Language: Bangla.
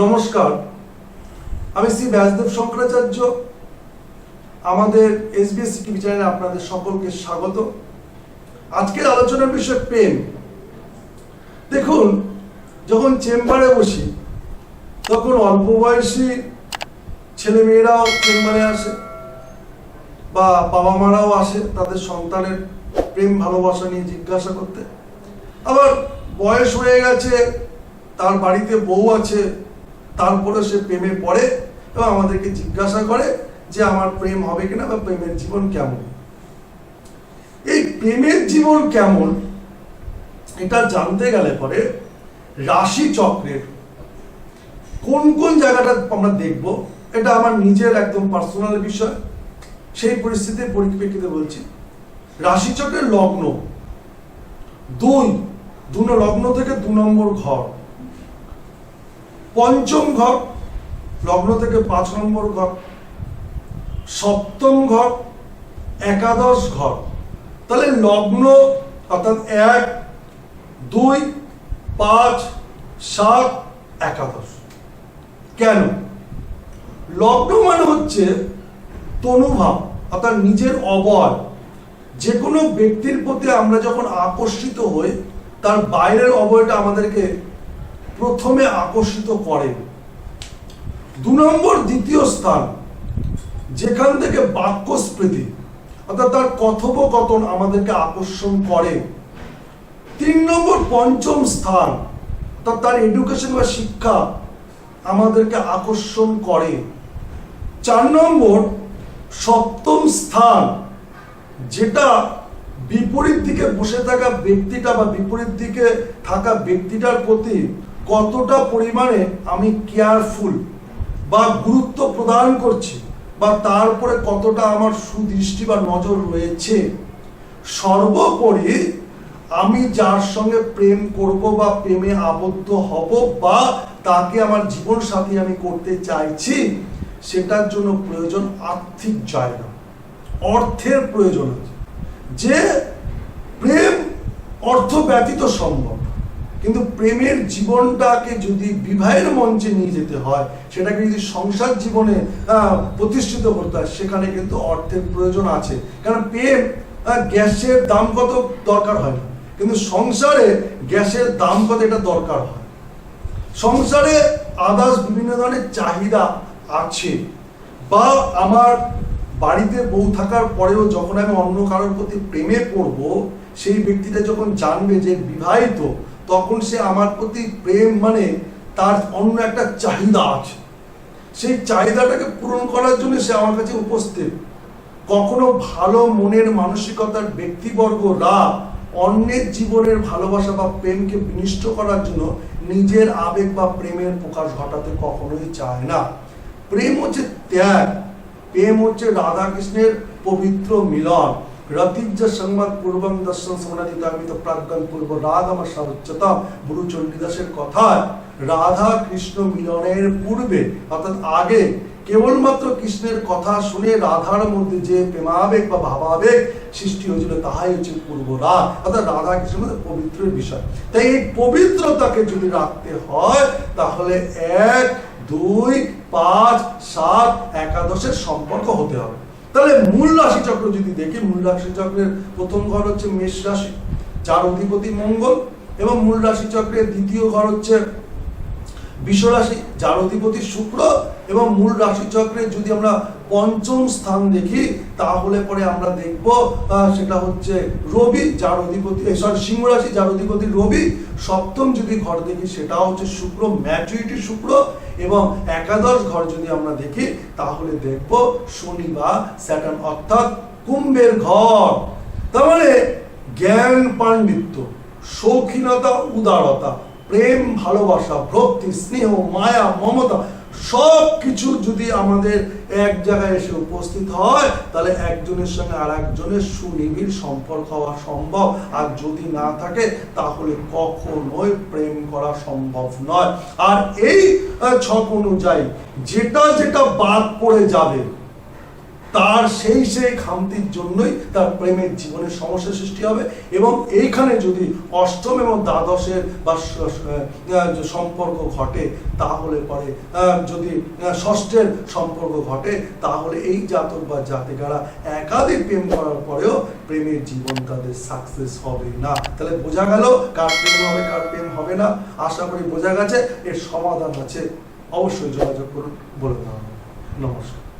নমস্কার। আমি শ্রী ব্যাসদেব শঙ্করাচার্য। আমাদের এসবিএস টিভি চ্যানেলে আপনাদের সকলকে স্বাগত। আজকের আলোচনার বিষয় প্রেম। দেখুন, যখন চেম্বারে বসি, তখন অল্প বয়সী ছেলেমেয়েরাও চেম্বারে আসে বা বাবা মারাও আসে তাদের সন্তানের প্রেম ভালোবাসা নিয়ে জিজ্ঞাসা করতে। আবার বয়স হয়ে গেছে, তার বাড়িতে বউ আছে তারপরে সে প্রেমে পড়ে এবং আমাদেরকে জিজ্ঞাসা করে যে আমার প্রেম হবে কিনা বা প্রেমের জীবন কেমন। এই প্রেমের জীবন কেমন, এটা জানতে গেলে পরে রাশি চক্রের কোন কোন জায়গাটা আমরা দেখব, এটা আমার নিজের একদম পার্সোনাল বিষয়। সেই পরিস্থিতির পরিপ্রেক্ষিতে বলছি। রাশিচক্রের লগ্ন, দুই দু লগ্ন থেকে দু নম্বর ঘর। পঞ্চম ঘর, লগ্ন থেকে পাঁচ নম্বর ঘর, সপ্তম ঘর, একাদশ ঘর। তাহলে লগ্ন অর্থাৎ এক, দুই, পাঁচ, সাত, একাদশ। কেন? লগ্ন মানে হচ্ছে তনুভাব, অর্থাৎ নিজের অবয়। যে কোনো ব্যক্তির প্রতি আমরা যখন আকর্ষিত হই, তার বাইরের অবয়টা আমাদেরকে প্রথমে আকর্ষিত করে। দু নম্বর, দ্বিতীয় স্থান, যেখান থেকে বাক্যস্মৃতি অর্থাৎ তার কথোপকথন আমাদেরকে আকর্ষণ করে। তিন নম্বর, পঞ্চম স্থান, অর্থাৎ তার এডুকেশন বা শিক্ষা আমাদেরকে আকর্ষণ করে। চার নম্বর, সপ্তম স্থান, যেটা বিপরীত দিকে বসে থাকা ব্যক্তিটা বা বিপরীত দিকে থাকা ব্যক্তিটার প্রতি কতটা পরিমাণে আমি কেয়ারফুল বা গুরুত্ব প্রদান করছি বা তার উপরে কতটা আমার সুদৃষ্টি বা নজর রয়েছে, সর্বোপরি আমি যার সঙ্গে প্রেম করব বা প্রেমে আবদ্ধ হব বা তাকে আমার জীবন সাথী আমি করতে চাইছি, সেটার জন্য প্রয়োজন আর্থিক জায়গা। অর্থের প্রয়োজন আছে। যে প্রেম অর্থ ব্যতীত সম্ভব। কিন্তু প্রেমের জীবনটাকে যদি বিবাহের মঞ্চে নিয়ে যেতে হয়, সেটাকে যদি সংসার জীবনে প্রতিষ্ঠিত করতে হয়, সেখানে কিন্তু অর্থের প্রয়োজন আছে। কারণ প্রেম গ্যাসের দাম কত দরকার হয় না। কিন্তু সংসারে গ্যাসের দাম কত এটা দরকার হয়। সংসারে আদার্স বিভিন্ন ধরনের চাহিদা আছে। বা আমার বাড়িতে বউ থাকার পরেও যখন আমি অন্য কারোর প্রতি প্রেমে পড়ব, সেই ব্যক্তিটা যখন জানবে যে বিবাহিত তখন সে আমার প্রতি প্রেম মানে তার অন্য একটা চাহিদা আছে। সেই চাহিদাটাকে পূরণ করার জন্য সে আমার কাছে উপস্থিত। কখনো ভালো মনের মানসিকতার ব্যক্তিবর্গরা অন্যের জীবনের ভালোবাসা বা প্রেমকে বিনিষ্ট করার জন্য নিজের আবেগ বা প্রেমের প্রকাশ ঘটাতে কখনোই চায় না। প্রেম হচ্ছে ত্যাগ, প্রেম হচ্ছে রাধাকৃষ্ণের পবিত্র মিলন। সংবাদ দর্শন প্রাজ্ঞান পূর্ব সর্বোচ্চতম গুরু চণ্ডীদাসের রাধা কৃষ্ণ মিলনের পূর্বে অর্থাৎ আগে কেবলমাত্র কৃষ্ণের কথা শুনে রাধার মধ্যে যে প্রেমাবেগ বা ভাবাবেগ সৃষ্টি হয়েছিল, তাহাই হচ্ছে পূর্ব রাগ। অর্থাৎ রাধা কৃষ্ণের মধ্যে পবিত্রের বিষয়। তাই এই পবিত্রতাকে যদি রাখতে হয়, তাহলে এক, দুই, পাঁচ, সাত, একাদশের সম্পর্ক হতে হবে। তাহলে মূল রাশি চক্র যদি দেখি, মূল রাশি চক্রের প্রথম ঘর হচ্ছে মেষ রাশি যার অধিপতি মঙ্গল, এবং মূল রাশি চক্রের দ্বিতীয় ঘর হচ্ছে বিশ্ব রাশি যার অধিপতি শুক্র এবং মূল রাশি চক্রে যদি আমরা পঞ্চম স্থান দেখি, তাহলে পরে আমরা দেখব সেটা হচ্ছে রবি, যার অধিপতি সরি সিংহ রাশি, যার অধিপতি রবি। সপ্তম যদি ঘর দেখি সেটা হচ্ছে শুক্র ম্যাচুরিটি শুক্র। এবং একাদশ ঘর যদি আমরা দেখি, তাহলে দেখব শনি বা স্যাটার্ন অর্থাৎ কুম্ভের ঘর। তার মানে জ্ঞান পাণ্ডিত্য শৌখিনতা উদারতা, প্রেম, ভালোবাসা, ভক্তি, স্নেহ, মায়া, মমতা সব কিছু যদি আমাদের এক জায়গায় এসে উপস্থিত হয়, তাহলে একজনের সঙ্গে আর একজনের সুনিবিড় সম্পর্ক হওয়া সম্ভব। আর যদি না থাকে, তাহলে কখনোই প্রেম করা সম্ভব নয়। আর এই ছক অনুযায়ী যেটা যেটা বাদ পড়ে যাবে তার সেই সেই খামতির জন্যই তার প্রেমের জীবনে সমস্যা সৃষ্টি হবে এবং এইখানে যদি অষ্টম এবং দ্বাদশের বা সম্পর্ক ঘটে, তাহলে পরে যদি ষষ্ঠের সম্পর্ক ঘটে, তাহলে এই জাতক বা জাতিকারা একাধিক প্রেম করার পরেও প্রেমের জীবন তাদের সাকসেস হবে না। তাহলে বোঝা গেল কার প্রেম হবে, কার প্রেম হবে না। আশা করি বোঝা গেছে, এর সমাধান আছে। অবশ্যই যোগাযোগ করুন। বলে দেওয়া। নমস্কার।